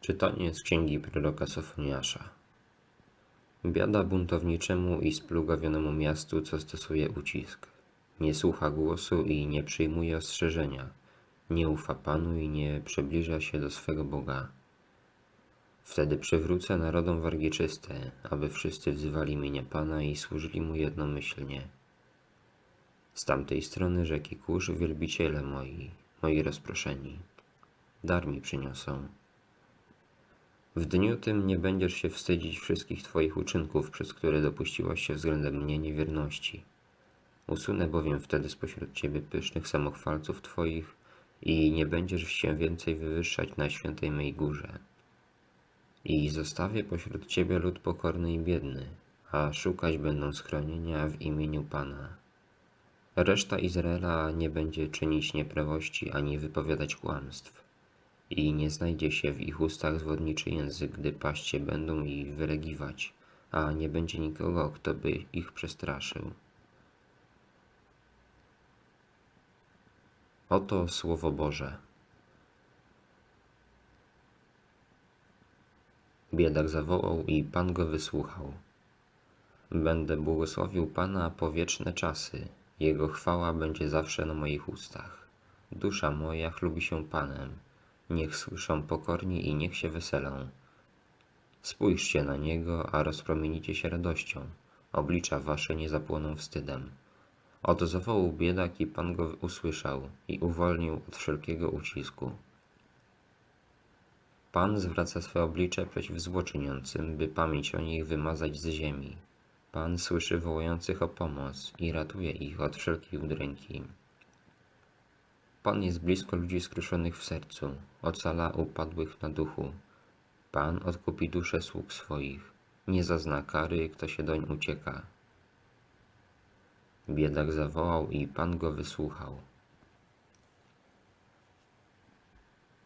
Czytanie z księgi proroka Sofoniasza. Biada buntowniczemu i splugawionemu miastu, co stosuje ucisk. Nie słucha głosu i nie przyjmuje ostrzeżenia. Nie ufa Panu i nie przybliża się do swego Boga. Wtedy przywrócę narodom wargi czyste, aby wszyscy wzywali imienia Pana i służyli Mu jednomyślnie. Z tamtej strony rzeki Kusz wielbiciele moi, moi rozproszeni. Dar mi przyniosą. W dniu tym nie będziesz się wstydzić wszystkich Twoich uczynków, przez które dopuściłaś się względem mnie niewierności. Usunę bowiem wtedy spośród Ciebie pysznych samochwalców Twoich i nie będziesz się więcej wywyższać na świętej mej górze. I zostawię pośród Ciebie lud pokorny i biedny, a szukać będą schronienia w imieniu Pana. Reszta Izraela nie będzie czynić nieprawości ani wypowiadać kłamstw i nie znajdzie się w ich ustach zwodniczy język, gdy paść się będą i wylegiwać, a nie będzie nikogo, kto by ich przestraszył. Oto Słowo Boże. Biedak zawołał i Pan go wysłuchał. Będę błogosławił Pana po wieczne czasy, Jego chwała będzie zawsze na moich ustach. Dusza moja chlubi się Panem, Niech słyszą pokorni i niech się weselą. Spójrzcie na Niego, a rozpromienicie się radością. Oblicza wasze nie zapłoną wstydem. Oto zawołał biedak i Pan go usłyszał i uwolnił od wszelkiego ucisku. Pan zwraca swe oblicze przeciw złoczyniącym, by pamięć o nich wymazać z ziemi. Pan słyszy wołających o pomoc i ratuje ich od wszelkiej udręki. Pan jest blisko ludzi skruszonych w sercu, ocala upadłych na duchu. Pan odkupi duszę sług swoich, nie zazna kary, kto się doń ucieka. Biedak zawołał i Pan go wysłuchał.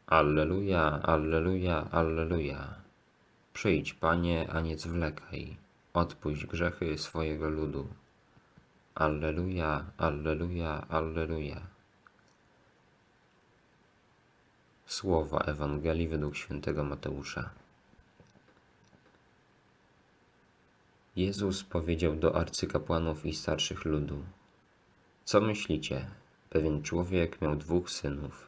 Alleluja, alleluja, alleluja. Przyjdź, Panie, a nie zwlekaj. Odpuść grzechy swojego ludu. Alleluja, alleluja, alleluja. Słowa Ewangelii według świętego Mateusza. Jezus powiedział do arcykapłanów i starszych ludu: Co myślicie? Pewien człowiek miał dwóch synów.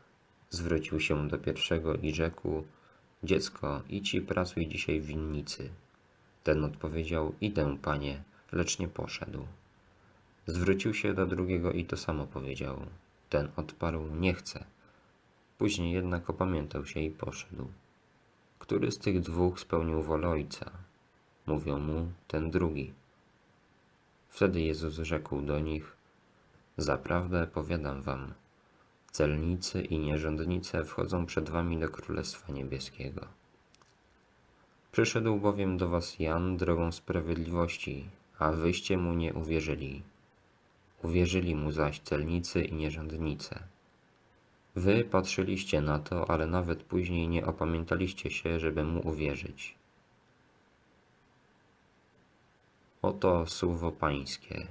Zwrócił się do pierwszego i rzekł: Dziecko, idź i pracuj dzisiaj w winnicy. Ten odpowiedział: Idę, panie, lecz nie poszedł. Zwrócił się do drugiego i to samo powiedział. Ten odparł: Nie chcę. Później jednak opamiętał się i poszedł. Który z tych dwóch spełnił wolę ojca? Mówią mu ten drugi. Wtedy Jezus rzekł do nich: Zaprawdę powiadam wam, celnicy i nierządnice wchodzą przed wami do Królestwa Niebieskiego. Przyszedł bowiem do was Jan drogą sprawiedliwości, a wyście mu nie uwierzyli. Uwierzyli mu zaś celnicy i nierządnice. Wy patrzyliście na to, ale nawet później nie opamiętaliście się, żeby mu uwierzyć. Oto słowo Pańskie.